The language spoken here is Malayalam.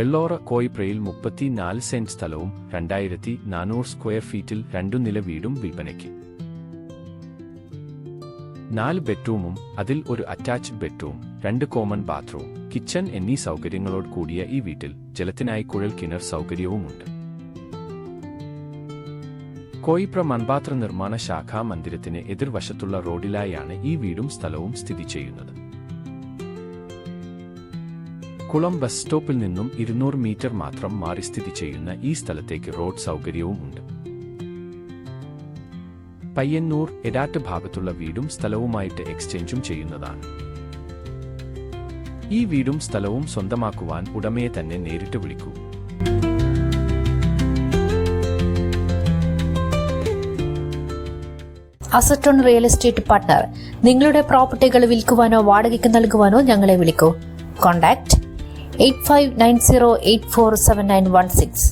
വെള്ളോറ കോയിപ്രയിൽ മുപ്പത്തിനാല് സെന്റ് സ്ഥലവും രണ്ടായിരത്തി നാനൂറ് സ്ക്വയർ ഫീറ്റിൽ രണ്ടു നില വീടും വിൽപ്പനയ്ക്ക്. നാല് ബെഡ്റൂമും അതിൽ ഒരു അറ്റാച്ച്ഡ് ബെഡ്റൂം രണ്ട് കോമൺ ബാത്റൂം കിച്ചൺ എന്നീ സൗകര്യങ്ങളോട് കൂടിയ ഈ വീട്ടിൽ ജലത്തിനായി കുഴൽ കിണർ സൗകര്യവുമുണ്ട്. കോയിപ്ര മൺപാത്ര നിർമ്മാണ ശാഖാ മന്ദിരത്തിന് എതിർവശത്തുള്ള റോഡിലായാണ് ഈ വീടും സ്ഥലവും സ്ഥിതി ചെയ്യുന്നത്. കുളം ബസ് സ്റ്റോപ്പിൽ നിന്നും ഇരുന്നൂറ് മീറ്റർ മാത്രം മാറി സ്ഥിതി ചെയ്യുന്ന ഈ സ്ഥലത്തേക്ക് റോഡ് സൗകര്യവും ഉണ്ട്. പയ്യന്നൂർ എടാറ്റ് ഭാഗത്തുള്ള വീടും സ്ഥലവുമായിട്ട് എക്സ്ചേഞ്ചും ചെയ്യുന്നതാണ്. ഈ വീടും സ്ഥലവും സ്വന്തമാക്കുവാൻ ഉടമയെ തന്നെ നേരിട്ട് വിളിക്കൂ. അസറ്റോൺ റിയൽ എസ്റ്റേറ്റ് പാർട്ട്ണർ നിങ്ങളുടെ പ്രോപ്പർട്ടികൾ വിൽക്കുവാനോ വാടകയ്ക്ക് നൽകുവാനോ ഞങ്ങളെ വിളിക്കൂ. Contact eight five nine zero eight four seven nine one six